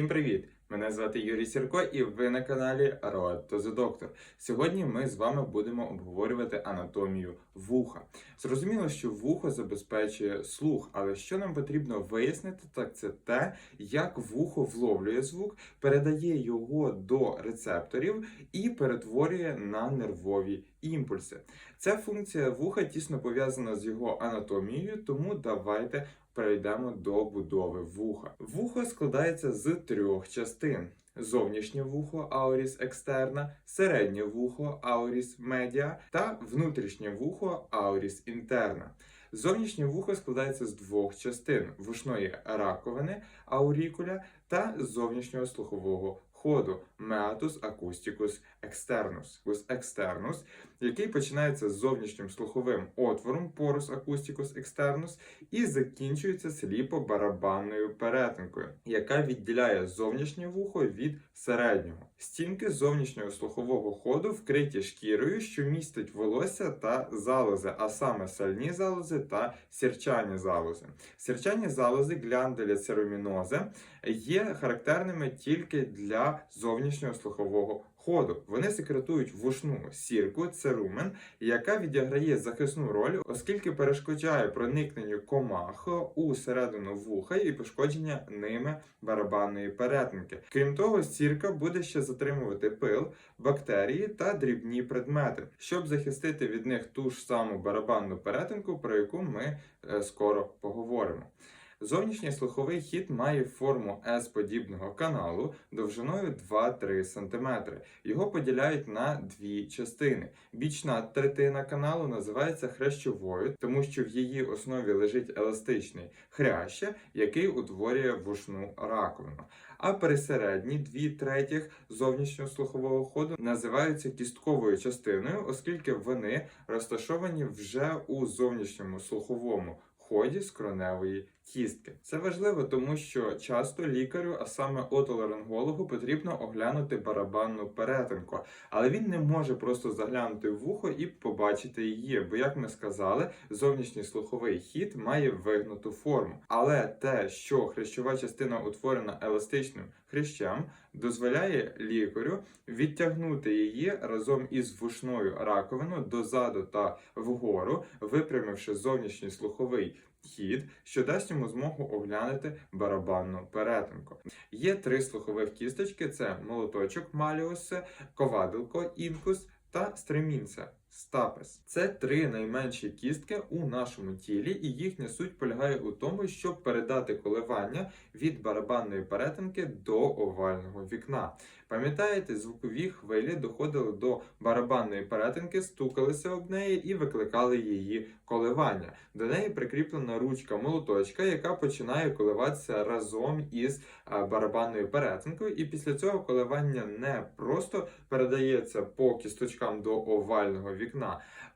Всім привіт! Мене звати Юрій Сірко, і ви на каналі Doctor. Сьогодні ми з вами будемо обговорювати анатомію вуха. Зрозуміло, що вухо забезпечує слух, але що нам потрібно вияснити, так це те, як вухо вловлює звук, передає його до рецепторів і перетворює на нервові імпульси. Ця функція вуха тісно пов'язана з його анатомією, тому давайте перейдемо до будови вуха. Вухо складається з трьох частин: зовнішнє вухо ауріс екстерна, середнє вухо ауріс медіа та внутрішнє вухо ауріс інтерна. Зовнішнє вухо складається з двох частин: вушної раковини аурікуля та зовнішнього слухового ходу meatus acusticus externus. Externus, який починається з зовнішнім слуховим отвором porus acusticus externus і закінчується сліпо-барабанною перетинкою, яка відділяє зовнішнє вухо від середнього. Стінки зовнішнього слухового ходу вкриті шкірою, що містить волосся та залози, а саме сальні залози та сірчані залози. Сірчані залози глянделя церомінози є характерними тільки для зовнішнього слухового ходу. Вони секретують вушну сірку церумен, яка відіграє захисну роль, оскільки перешкоджає проникненню комах у середину вуха і пошкодження ними барабанної перетинки. Крім того, сірка буде ще затримувати пил, бактерії та дрібні предмети, щоб захистити від них ту ж саму барабанну перетинку, про яку ми е, скоро поговоримо. Зовнішній слуховий хід має форму S-подібного каналу довжиною 2-3 см. Його поділяють на дві частини. Бічна третина каналу називається хрящовою, тому що в її основі лежить еластичний хряще, який утворює вушну раковину. А пересередні дві третіх зовнішнього слухового ходу називаються кістковою частиною, оскільки вони розташовані вже у зовнішньому слуховому ході скроневої кістки. Це важливо, тому що часто лікарю, а саме отоларингологу, потрібно оглянути барабанну перетинку, але він не може просто заглянути в вухо і побачити її. Бо, як ми сказали, зовнішній слуховий хід має вигнуту форму. Але те, що хрящова частина утворена еластичним хрящем, дозволяє лікарю відтягнути її разом із вушною раковиною дозаду та вгору, випрямивши зовнішній слуховий хід, що дасть йому змогу оглянути барабанну перетинку. Є три слухових кісточки: це молоточок маліус, ковадилко інкус та стремінце. Стапес це три найменші кістки у нашому тілі, і їхня суть полягає у тому, щоб передати коливання від барабанної перетинки до овального вікна. Пам'ятаєте, звукові хвилі доходили до барабанної перетинки, стукалися об неї і викликали її коливання. До неї прикріплена ручка молоточка, яка починає коливатися разом із барабанною перетинкою. І після цього коливання не просто передається по кісточкам до овального вікна,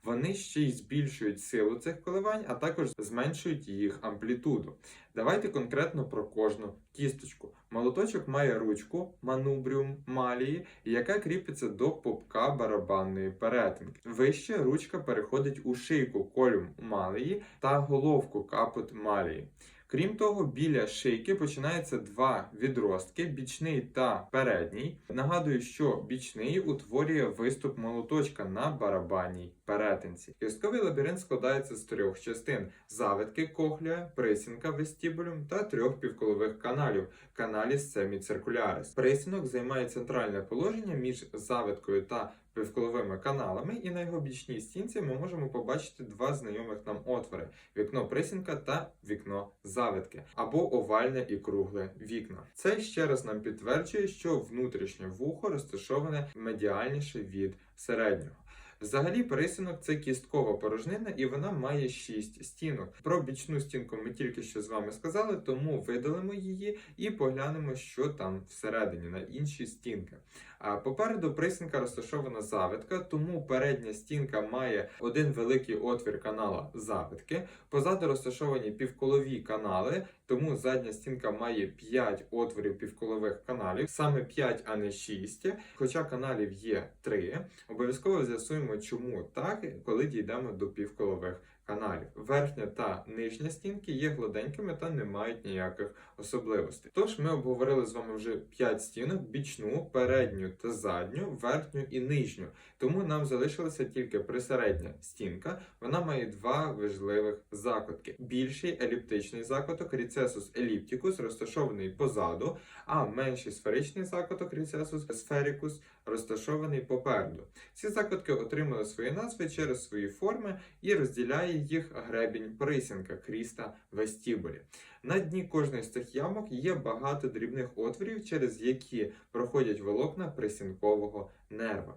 вони ще й збільшують силу цих коливань, а також зменшують їх амплітуду. Давайте конкретно про кожну кісточку. Молоточок має ручку манубріум малії, яка кріпиться до попка барабанної перетинки. Вище ручка переходить у шийку колюм малії та головку капут малії. Крім того, біля шийки починаються два відростки бічний та передній. Нагадую, що бічний утворює виступ молоточка на барабанній перетинці. Кістковий лабіринт складається з трьох частин: завитки кохлія, присінка вестібулюм та трьох півколових каналів каналіс семіциркулярис. Присінок займає центральне положення між завиткою та півколовими каналами, і на його бічній стінці ми можемо побачити два знайомих нам отвори: вікно присінка та вікно завитки, або овальне і кругле вікна. Це ще раз нам підтверджує, що внутрішнє вухо розташоване медіальніше від середнього. Взагалі, пересінок це кісткова порожнина, і вона має 6 стінок. Про бічну стінку ми тільки що з вами сказали, тому видалимо її і поглянемо, що там всередині на інші стінки. А попереду присінка розташована завитка, тому передня стінка має один великий отвір канала завитки. Позаду розташовані півколові канали, тому задня стінка має 5 отворів півколових каналів, саме 5, а не 6. Хоча каналів є 3. Обов'язково з'ясуємо, чому так, коли дійдемо до півколових каналів. Верхня та нижня стінки є гладенькими та не мають ніяких особливостей. Тож ми обговорили з вами вже 5 стінок: бічну, передню та задню, верхню і нижню. Тому нам залишилася тільки присередня стінка. Вона має два важливих закутки: більший еліптичний закуток ріцесус еліптикус, розташований позаду, а менший сферичний закуток ріцесус сферикус розташований попереду. Ці закутки отримали свої назви через свої форми і розділяє їх гребінь присінка кріста вестібулі. На дні кожної з цих ямок є багато дрібних отворів, через які проходять волокна присінкового нерва.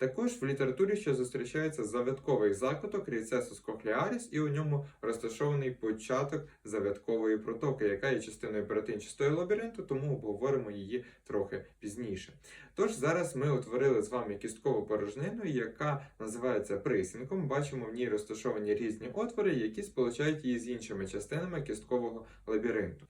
Також в літературі ще зустрічається завитковий закуток ріцесус кохлеаріс, і у ньому розташований початок завиткової протоки, яка є частиною перетинчастої лабіринту, тому обговоримо її трохи пізніше. Тож зараз ми утворили з вами кісткову порожнину, яка називається присінком. Бачимо в ній розташовані різні отвори, які сполучають її з іншими частинами кісткового лабіринту.